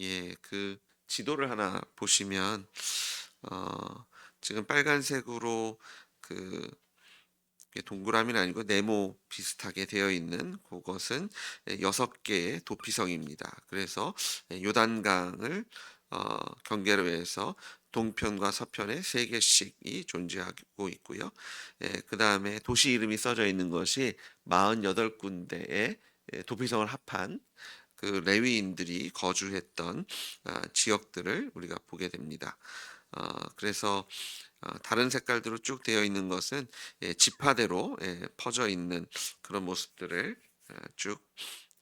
예, 그 지도를 하나 보시면 어, 지금 빨간색으로 그 동그라미는 아니고 네모 비슷하게 되어 있는 그것은 예, 여섯 개의 도피성입니다. 그래서 예, 요단강을 어, 경계로 해서 동편과 서편에 세 개씩이 존재하고 있고요. 예, 그 다음에 도시 이름이 써져 있는 것이 48군데의 예, 도피성을 합한 그 레위인들이 거주했던 아, 지역들을 우리가 보게 됩니다. 어, 그래서 어, 다른 색깔대로 쭉 되어 있는 것은 예, 지파대로 예, 퍼져 있는 그런 모습들을 어, 쭉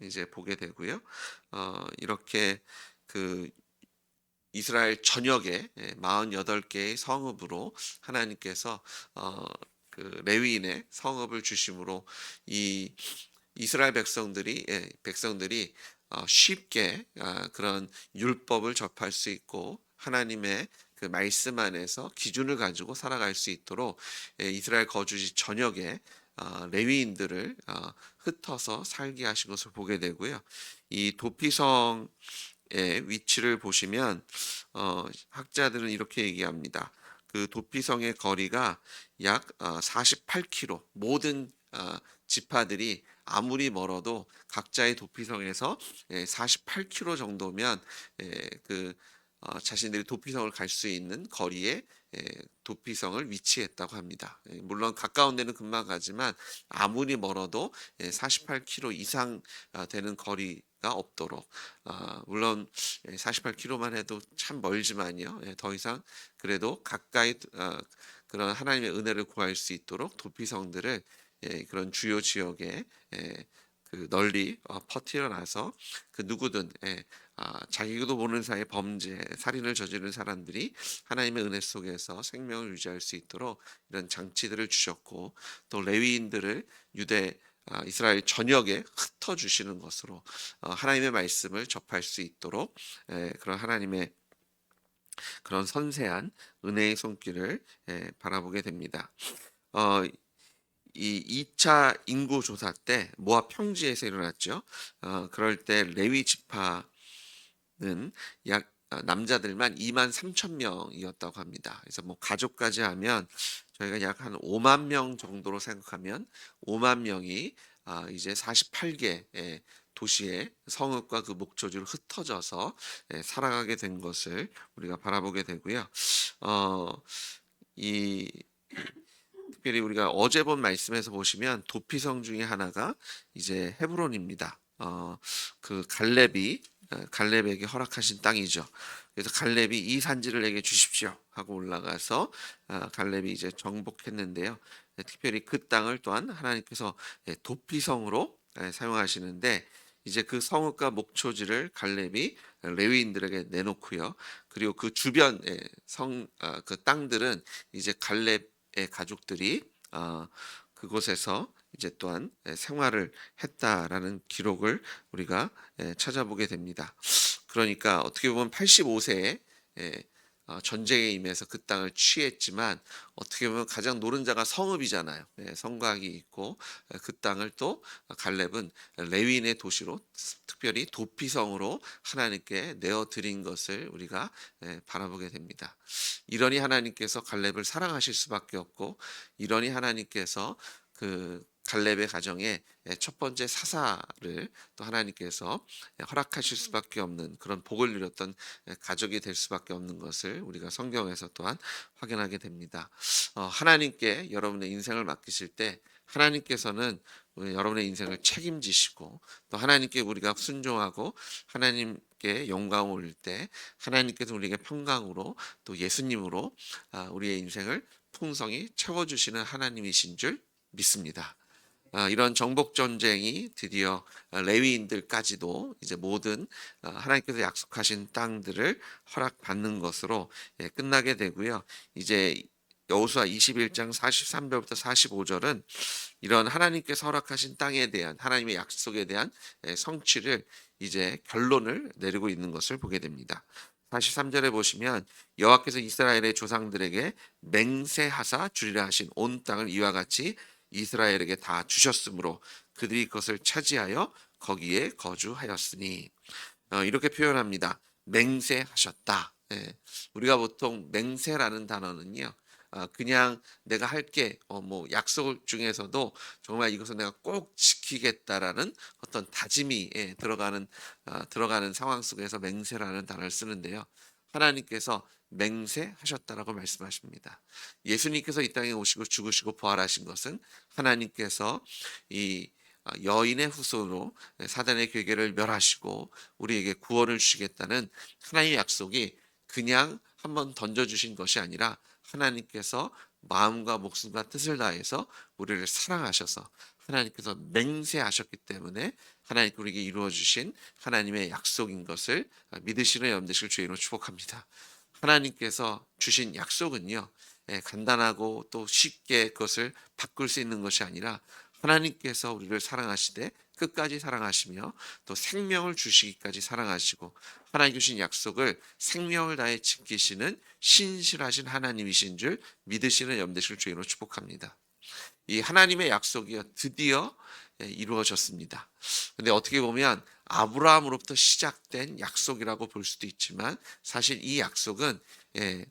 이제 보게 되고요. 어, 이렇게 그 이스라엘 전역에 예, 48개의 성읍으로 하나님께서 어, 그 레위인의 성읍을 주심으로 이 이스라엘 백성들이 예, 백성들이 어, 쉽게 아, 그런 율법을 접할 수 있고 하나님의 그 말씀 안에서 기준을 가지고 살아갈 수 있도록 예, 이스라엘 거주지 전역에 어, 레위인들을 어, 흩어서 살게 하신 것을 보게 되고요. 이 도피성의 위치를 보시면 어, 학자들은 이렇게 얘기합니다. 그 도피성의 거리가 약 어, 48km 모든 어, 지파들이 아무리 멀어도 각자의 도피성에서 예, 48km 정도면 예, 그 어, 자신들이 도피성을 갈 수 있는 거리에 예, 도피성을 위치했다고 합니다. 예, 물론 가까운 데는 금방 가지만 아무리 멀어도 예, 48km 이상 아, 되는 거리가 없도록 아, 물론 예, 48km만 해도 참 멀지만요. 예, 더 이상 그래도 가까이 어, 그런 하나님의 은혜를 구할 수 있도록 도피성들을 예, 그런 주요 지역에 예, 그 널리 어, 퍼뜨려 놔서 그 누구든 예, 아, 자기도 모르는 사이에 범죄, 살인을 저지른 사람들이 하나님의 은혜 속에서 생명을 유지할 수 있도록 이런 장치들을 주셨고 또 레위인들을 유대 아, 이스라엘 전역에 흩어 주시는 것으로 어, 하나님의 말씀을 접할 수 있도록 예, 그런 하나님의 그런 선세한 은혜의 손길을 예, 바라보게 됩니다. 어, 이 2차 인구 조사 때 모압 평지에서 일어났죠. 어, 그럴 때 레위 지파는 약 어, 남자들만 2만 3천 명이었다고 합니다. 그래서 뭐 가족까지 하면 저희가 약 한 5만 명 정도로 생각하면 5만 명이 아, 이제 48개 의 도시의 성읍과 그 목초지로 흩어져서 예, 살아가게 된 것을 우리가 바라보게 되고요. 어, 이 특별히 우리가 어제 본 말씀에서 보시면 도피성 중에 하나가 이제 헤브론입니다. 어, 그 갈렙이 어, 갈렙에게 허락하신 땅이죠. 그래서 갈렙이 이 산지를 내게 주십시오 하고 올라가서 어, 갈렙이 이제 정복했는데요. 네, 특별히 그 땅을 또한 하나님께서 예, 도피성으로 예, 사용하시는데 이제 그 성읍과 목초지를 갈렙이 레위인들에게 내놓고요. 그리고 그 주변 예, 성그 땅들은 이제 갈렙 의 가족들이 어, 그곳에서 이제 또한 예, 생활을 했다라는 기록을 우리가 예, 찾아보게 됩니다. 그러니까 어떻게 보면 85세에 어, 전쟁에 임해서 그 땅을 취했지만 어떻게 보면 가장 노른자가 성읍이잖아요. 예, 성곽이 있고 예, 그 땅을 또 갈렙은 레위인의 도시로 특별히 도피성으로 하나님께 내어 드린 것을 우리가 예, 바라보게 됩니다. 이러니 하나님께서 갈렙을 사랑하실 수밖에 없고 이러니 하나님께서 그 갈렙의 가정에 예, 첫 번째 사사를 또 하나님께서 예, 허락하실 수밖에 없는 그런 복을 누렸던 예, 가족이 될 수밖에 없는 것을 우리가 성경에서 또한 확인하게 됩니다. 어, 하나님께 여러분의 인생을 맡기실 때 하나님께서는 여러분의 인생을 책임지시고 또 하나님께 우리가 순종하고 하나님께 영광 올릴 때 하나님께서 우리에게 평강으로 또 예수님으로 아, 우리의 인생을 풍성히 채워주시는 하나님이신 줄 믿습니다. 아, 이런 정복 전쟁이 드디어 레위인들까지도 이제 모든 어, 하나님께서 약속하신 땅들을 허락받는 것으로 예, 끝나게 되고요. 이제 여호수아 21장 43절부터 45절은 이런 하나님께서 허락하신 땅에 대한 하나님의 약속에 대한 예, 성취를 이제 결론을 내리고 있는 것을 보게 됩니다. 43절에 보시면 여호와께서 이스라엘의 조상들에게 맹세하사 주리라 하신 온 땅을 이와 같이 이스라엘에게 다 주셨으므로 그들이 그것을 차지하여 거기에 거주하였으니 어, 이렇게 표현합니다. 맹세하셨다. 예. 우리가 보통 맹세라는 단어는요. 아, 그냥 내가 할게 어, 뭐 약속 중에서도 정말 이것을 내가 꼭 지키겠다라는 어떤 다짐이 예, 들어가는 아, 들어가는 상황 속에서 맹세라는 단어를 쓰는데요. 하나님께서 맹세하셨다라고 말씀하십니다. 예수님께서 이 땅에 오시고 죽으시고 부활하신 것은 하나님께서 이 아, 여인의 후손으로 사단의 괴계를 멸하시고 우리에게 구원을 주시겠다는 하나님의 약속이 그냥 한번 던져주신 것이 아니라 하나님께서 마음과 목숨과 뜻을 다해서 우리를 사랑하셔서 하나님께서 맹세하셨기 때문에 하나님께 우리에게 이루어 주신 하나님의 약속인 것을 믿으시는 여러분들 주의로 축복합니다. 하나님께서 주신 약속은요. 예, 간단하고 또 쉽게 그것을 바꿀 수 있는 것이 아니라 하나님께서 우리를 사랑하시되 끝까지 사랑하시며 또 생명을 주시기까지 사랑하시고 하나님 주신 약속을 생명을 다해 지키시는 신실하신 하나님이신 줄 믿으시는 염되실 주의로 축복합니다. 이 하나님의 약속이 드디어 예, 이루어졌습니다. 근데 어떻게 보면 아브라함으로부터 시작된 약속이라고 볼 수도 있지만 사실 이 약속은 예,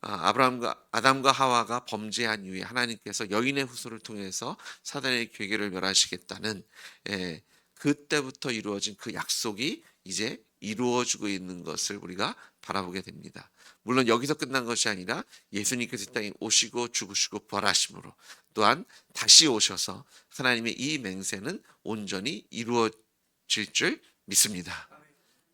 아, 아브라함과 아담과 하와가 범죄한 이후에 하나님께서 여인의 후손을 통해서 사단의 괴계를 멸하시겠다는 예, 그때부터 이루어진 그 약속이 이제 이루어지고 있는 것을 우리가 바라보게 됩니다. 물론 여기서 끝난 것이 아니라 예수님께서 이 땅에 오시고 죽으시고 부활하심으로 또한 다시 오셔서 하나님의 이 맹세는 온전히 이루어질 줄 믿습니다.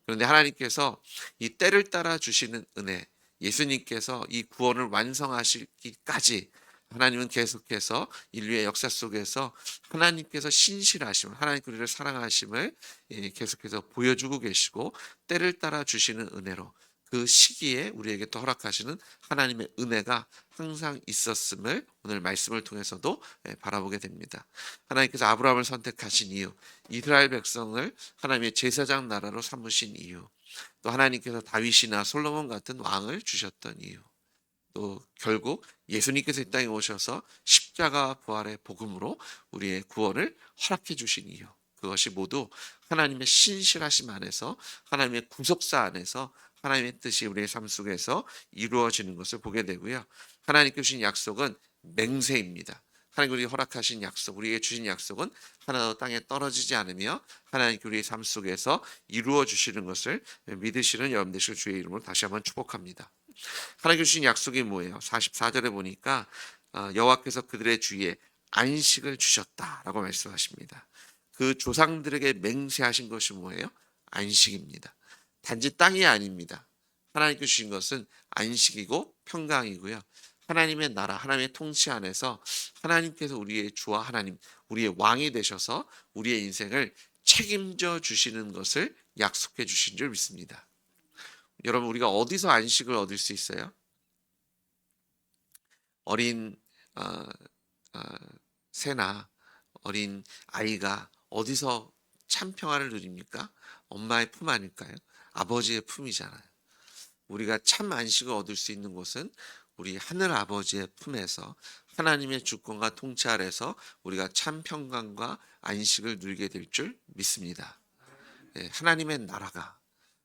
그런데 하나님께서 이 때를 따라 주시는 은혜, 예수님께서 이 구원을 완성하시기까지 하나님은 계속해서 인류의 역사 속에서 하나님께서 신실하심을 하나님 우리를 사랑하심을 예, 계속해서 보여주고 계시고 때를 따라 주시는 은혜로 그 시기에 우리에게 또 허락하시는 하나님의 은혜가 항상 있었음을 오늘 말씀을 통해서도 예, 바라보게 됩니다. 하나님께서 아브라함을 선택하신 이유, 이스라엘 백성을 하나님의 제사장 나라로 삼으신 이유, 또 하나님께서 다윗이나 솔로몬 같은 왕을 주셨던 이유, 또 결국 예수님께서 이 땅에 오셔서 십자가 부활의 복음으로 우리의 구원을 허락해 주신 이유, 그것이 모두 하나님의 신실하심 안에서 하나님의 구속사 안에서 하나님의 뜻이 우리의 삶 속에서 이루어지는 것을 보게 되고요. 하나님께 주신 약속은 맹세입니다. 하나님 우리 허락하신 약속, 우리에게 주신 약속은 하나도 땅에 떨어지지 않으며 하나님께 우리의 삶 속에서 이루어 주시는 것을 믿으시는 여러분 되실 주의 이름으로 다시 한번 축복합니다. 하나님 주신 약속이 뭐예요? 44절에 보니까 어, 여호와께서 그들의 주위에 안식을 주셨다라고 말씀하십니다. 그 조상들에게 맹세하신 것이 뭐예요? 안식입니다. 단지 땅이 아닙니다. 하나님께 주신 것은 안식이고 평강이고요. 하나님의 나라, 하나님의 통치 안에서 하나님께서 우리의 주와 하나님, 우리의 왕이 되셔서 우리의 인생을 책임져 주시는 것을 약속해 주신 줄 믿습니다. 여러분, 우리가 어디서 안식을 얻을 수 있어요? 어린 어, 어, 새나 어린 아이가 어디서 참 평화를 누립니까? 엄마의 품 아닐까요? 아버지의 품이잖아요. 우리가 참 안식을 얻을 수 있는 곳은 우리 하늘 아버지의 품에서 하나님의 주권과 통치 아래서 우리가 참 평강과 안식을 누리게 될 줄 믿습니다. 예, 하나님의 나라가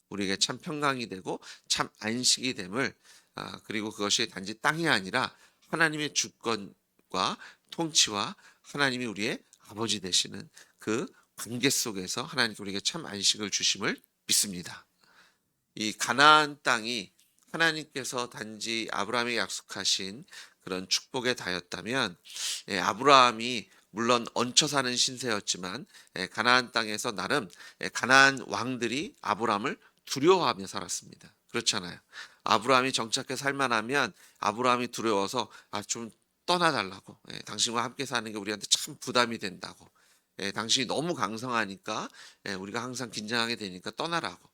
우리에게 참 평강이 되고 참 안식이 됨을 아, 그리고 그것이 단지 땅이 아니라 하나님의 주권과 통치와 하나님이 우리의 아버지 되시는 그 관계 속에서 하나님께 우리에게 참 안식을 주심을 믿습니다. 이 가나안 땅이 하나님께서 단지 아브라함에게 약속하신 그런 축복에 다였다면 예, 아브라함이 물론 얹혀 사는 신세였지만 예, 가나안 땅에서 나름 예, 가나안 왕들이 아브라함을 두려워하며 살았습니다. 그렇잖아요. 아브라함이 정착해 살만하면 아브라함이 두려워서 아 좀 떠나달라고 예, 당신과 함께 사는 게 우리한테 참 부담이 된다고 예, 당신이 너무 강성하니까 예, 우리가 항상 긴장하게 되니까 떠나라고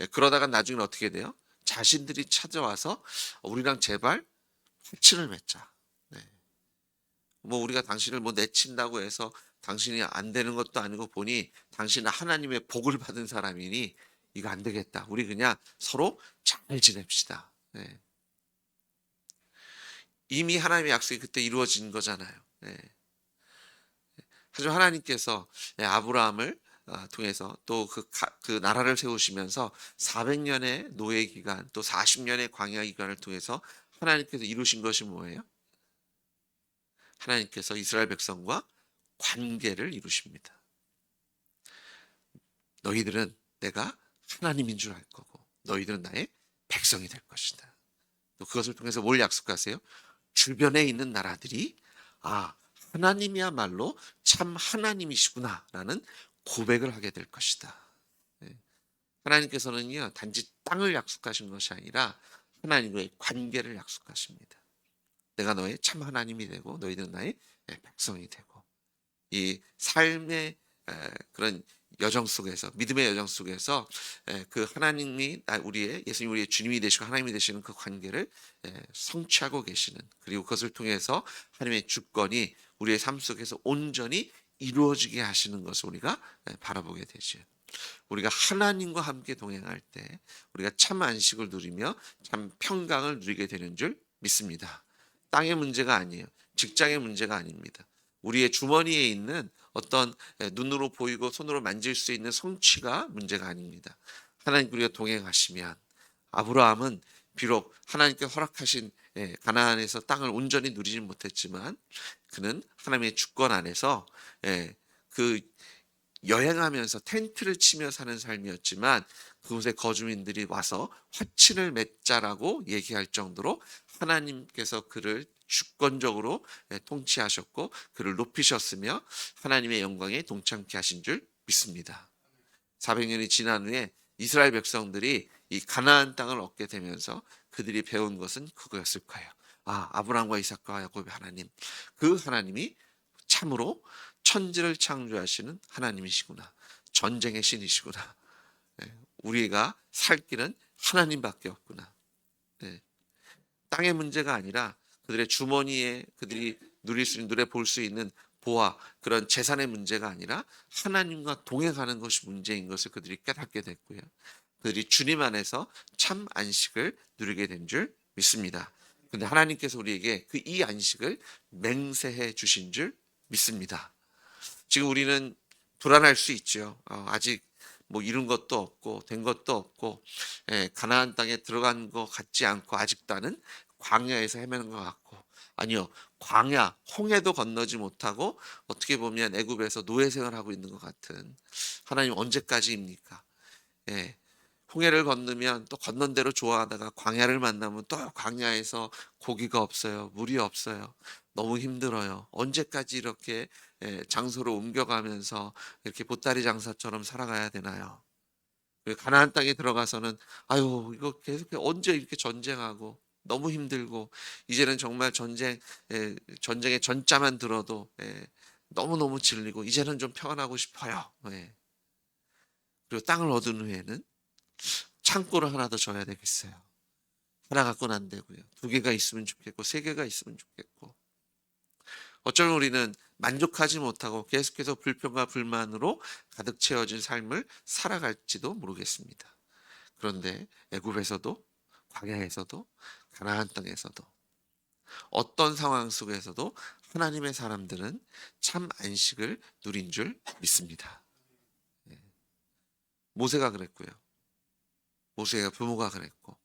예, 그러다가 나중에 어떻게 돼요? 자신들이 찾아와서 우리랑 제발 확친을 맺자. 네. 뭐 우리가 당신을 뭐 내친다고 해서 당신이 안 되는 것도 아니고 보니 당신은 하나님의 복을 받은 사람이니 이거 안 되겠다. 우리 그냥 서로 잘 지냅시다. 네. 이미 하나님의 약속이 그때 이루어진 거잖아요. 네. 하지만 하나님께서 아브라함을 아, 통해서 또그 그 나라를 세우시면서 400년의 노예 기간 또 40년의 광야 기간을 통해서 하나님께서 이루신 것이 뭐예요? 하나님께서 이스라엘 백성과 관계를 이루십니다. 너희들은 내가 하나님인 줄 알 거고 너희들은 나의 백성이 될 것이다. 또 그것을 통해서 뭘 약속하세요? 주변에 있는 나라들이 아 하나님이야말로 참 하나님이시구나라는 고백을 하게 될 것이다. 예. 하나님께서는요 단지 땅을 약속하신 것이 아니라 하나님과의 관계를 약속하십니다. 내가 너의 참 하나님이 되고 너희들은 나의 백성이 되고 이 삶의 에, 그런 여정 속에서 믿음의 여정 속에서 에, 그 하나님이 나- 우리의 예수님 우리의 주님이 되시고 하나님이 되시는 그 관계를 에, 성취하고 계시는 그리고 그것을 통해서 하나님의 주권이 우리의 삶 속에서 온전히 이루어지게 하시는 것을 우리가 에, 바라보게 되죠. 우리가 하나님과 함께 동행할 때 우리가 참 안식을 누리며 참 평강을 누리게 되는 줄 믿습니다. 땅의 문제가 아니에요. 직장의 문제가 아닙니다. 우리의 주머니에 있는 어떤 에, 눈으로 보이고 손으로 만질 수 있는 성취가 문제가 아닙니다. 하나님 우리가 동행하시면 아브라함은 비록 하나님께 허락하신 예, 가나안에서 땅을 온전히 누리진 못했지만 그는 하나님의 주권 안에서 예, 그 여행하면서 텐트를 치며 사는 삶이었지만 그곳에 거주민들이 와서 화친을 맺자라고 얘기할 정도로 하나님께서 그를 주권적으로 예, 통치하셨고 그를 높이셨으며 하나님의 영광에 동참케 하신 줄 믿습니다. 400년이 지난 후에 이스라엘 백성들이 이 가나안 땅을 얻게 되면서 그들이 배운 것은 그거였을 거예요. 아, 아브라함과 이삭과 야곱의 하나님. 그 하나님이 참으로 천지를 창조하시는 하나님이시구나. 전쟁의 신이시구나. 예, 우리가 살 길은 하나님밖에 없구나. 예, 땅의 문제가 아니라 그들의 주머니에 그들이 누릴 수 있는 눈에 볼 수 있는 보아 그런 재산의 문제가 아니라 하나님과 동행하는 것이 문제인 것을 그들이 깨닫게 됐고요. 그들이 주님 안에서 참 안식을 누리게 된 줄 믿습니다. 근데 하나님께서 우리에게 그 이 안식을 맹세해 주신 줄 믿습니다. 지금 우리는 불안할 수 있죠. 어, 아직 뭐 이룬 것도 없고 된 것도 없고 예, 가나안 땅에 들어간 것 같지 않고 아직도 나는 광야에서 헤매는 것 같고 아니요 광야 홍해도 건너지 못하고 어떻게 보면 애굽에서 노예 생활하고 있는 것 같은 하나님 언제까지입니까? 예. 홍해를 건너면 또 건넌 대로 좋아하다가 광야를 만나면 또 광야에서 고기가 없어요. 물이 없어요. 너무 힘들어요. 언제까지 이렇게 예, 장소를 옮겨가면서 이렇게 보따리 장사처럼 살아가야 되나요? 그리고 가나안 땅에 들어가서는 아유 이거 계속 언제 이렇게 전쟁하고 너무 힘들고 이제는 정말 전쟁 예, 전쟁의 전자만 들어도 예, 너무 너무 질리고 이제는 좀 평안하고 싶어요. 예. 그리고 땅을 얻은 후에는 창고를 하나 더 줘야 되겠어요. 하나 갖고는 안 되고요. 두 개가 있으면 좋겠고 세 개가 있으면 좋겠고 어쩌면 우리는 만족하지 못하고 계속해서 불평과 불만으로 가득 채워진 삶을 살아갈지도 모르겠습니다. 그런데 애굽에서도 광야에서도 가나안 땅에서도 어떤 상황 속에서도 하나님의 사람들은 참 안식을 누린 줄 믿습니다. 예. 모세가 그랬고요. 모세가 부모가 그랬고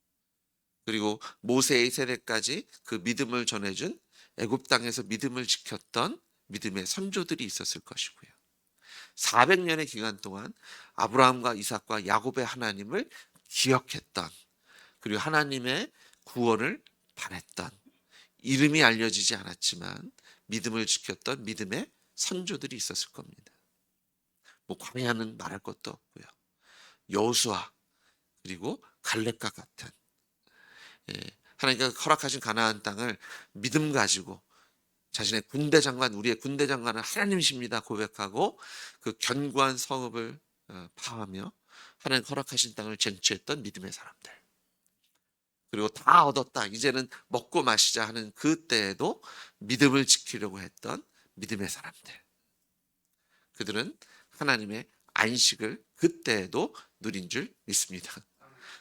그리고 모세의 세대까지 그 믿음을 전해준 애굽 땅에서 믿음을 지켰던 믿음의 선조들이 있었을 것이고요. 400년의 기간 동안 아브라함과 이삭과 야곱의 하나님을 기억했던 그리고 하나님의 구원을 바랬던 이름이 알려지지 않았지만 믿음을 지켰던 믿음의 선조들이 있었을 겁니다. 뭐 광야는 말할 것도 없고요. 여호수아 그리고 갈렙과 같은 예, 하나님께서 허락하신 가나안 땅을 믿음 가지고 자신의 군대 장관 우리의 군대 장관은 하나님이십니다 고백하고 그 견고한 성읍을 어, 파하며 하나님 허락하신 땅을 쟁취했던 믿음의 사람들. 그리고 다 얻었다. 이제는 먹고 마시자 하는 그때에도 믿음을 지키려고 했던 믿음의 사람들. 그들은 하나님의 안식을 그때에도 누린 줄 믿습니다.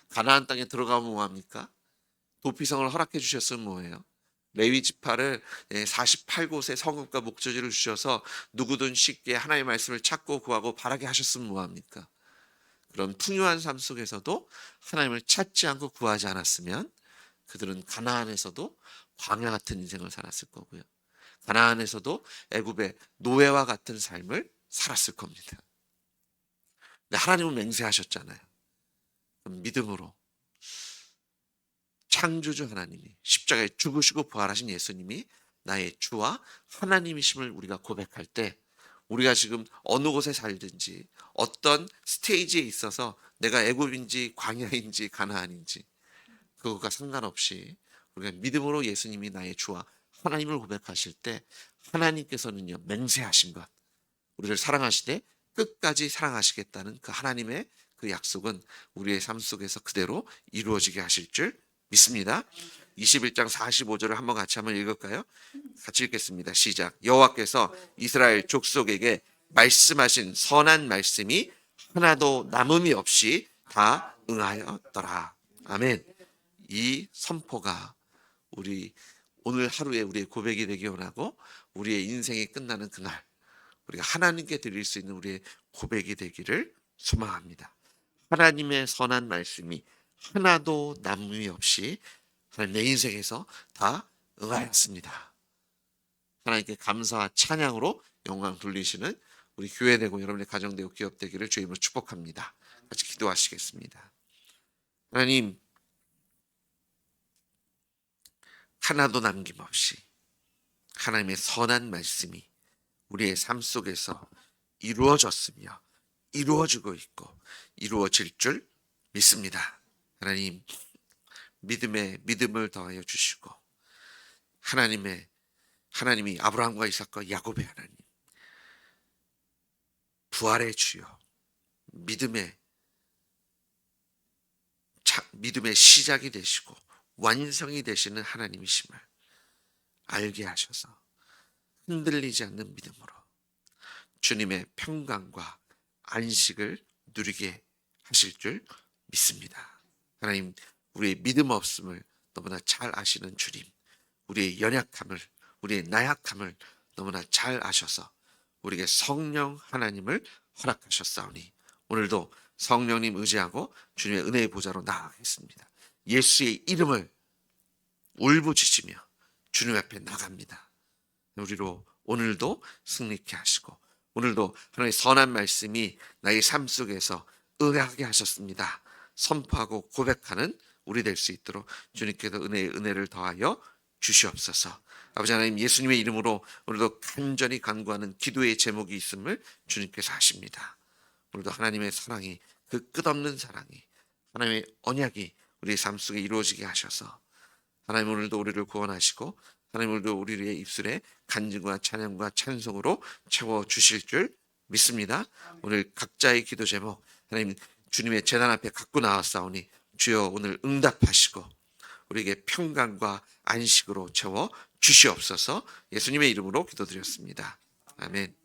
가나안 땅에 들어가면 뭐합니까? 도피성을 허락해 주셨으면 뭐예요? 레위 지파를 48곳의 성읍과 목조지를 주셔서 누구든 쉽게 하나님의 말씀을 찾고 구하고 바라게 하셨으면 뭐합니까? 그런 풍요한 삶 속에서도 하나님을 찾지 않고 구하지 않았으면 그들은 가나안에서도 광야 같은 인생을 살았을 거고요. 가나안에서도 애굽의 노예와 같은 삶을 살았을 겁니다. 하나님은 맹세하셨잖아요. 믿음으로 창조주 하나님이 십자가에 죽으시고 부활하신 예수님이 나의 주와 하나님이심을 우리가 고백할 때 우리가 지금 어느 곳에 살든지 어떤 스테이지에 있어서 내가 애굽인지 광야인지 가나안인지 그것과 상관없이 우리가 믿음으로 예수님이 나의 주와 하나님을 고백하실 때 하나님께서는요 맹세하신 것 우리를 사랑하시되 끝까지 사랑하시겠다는 그 하나님의 그 약속은 우리의 삶 속에서 그대로 이루어지게 하실 줄 믿습니다. 21장 45절을 한번 같이 한번 읽을까요? 같이 읽겠습니다. 시작. 여호와께서 이스라엘 족속에게 말씀하신 선한 말씀이 하나도 남음이 없이 다 응하였더라. 아멘. 이 선포가 우리 오늘 하루에 우리의 고백이 되기 원하고 우리의 인생이 끝나는 그날 우리가 하나님께 드릴 수 있는 우리의 고백이 되기를 소망합니다. 하나님의 선한 말씀이 하나도 남음이 없이 하나님 내 인생에서 다 응하였습니다. 하나님께 감사와 찬양으로 영광 돌리시는 우리 교회 되고 여러분의 가정 되고 기업 되기를 주임으로 축복합니다. 같이 기도하시겠습니다. 하나님 하나도 남김없이 하나님의 선한 말씀이 우리의 삶 속에서 이루어졌으며 이루어지고 있고 이루어질 줄 믿습니다. 하나님 믿음에 믿음을 더하여 주시고 하나님의 하나님이 아브라함과 이삭과 야곱의 하나님 부활의 주여 믿음의 자, 믿음의 시작이 되시고 완성이 되시는 하나님이심을 알게 하셔서 흔들리지 않는 믿음으로 주님의 평강과 안식을 누리게 하실 줄 믿습니다. 하나님, 우리의 믿음 없음을 너무나 잘 아시는 주님, 우리의 연약함을, 우리의 나약함을 너무나 잘 아셔서 우리에게 성령 하나님을 허락하셨사오니 오늘도 성령님 의지하고 주님의 은혜의 보좌로 나아가겠습니다. 예수의 이름을 울부짖으며 주님 앞에 나갑니다. 우리로 오늘도 승리케 하시고 오늘도 하나님의 선한 말씀이 나의 삶 속에서 의하게 하셨습니다. 선포하고 고백하는 우리 될 수 있도록 주님께서 은혜의 은혜를 더하여 주시옵소서. 아버지 하나님 예수님의 이름으로 오늘도 간절히 간구하는 기도의 제목이 있음을 주님께서 하십니다. 오늘도 하나님의 사랑이 그 끝없는 사랑이 하나님의 언약이 우리의 삶 속에 이루어지게 하셔서 하나님 오늘도 우리를 구원하시고 하나님 오늘도 우리의 입술에 간증과 찬양과 찬송으로 채워 주실 줄 믿습니다. 오늘 각자의 기도 제목 하나님 주님의 재단 앞에 갖고 나왔사오니 주여 오늘 응답하시고 우리에게 평강과 안식으로 채워 주시옵소서 예수님의 이름으로 기도드렸습니다. 아멘.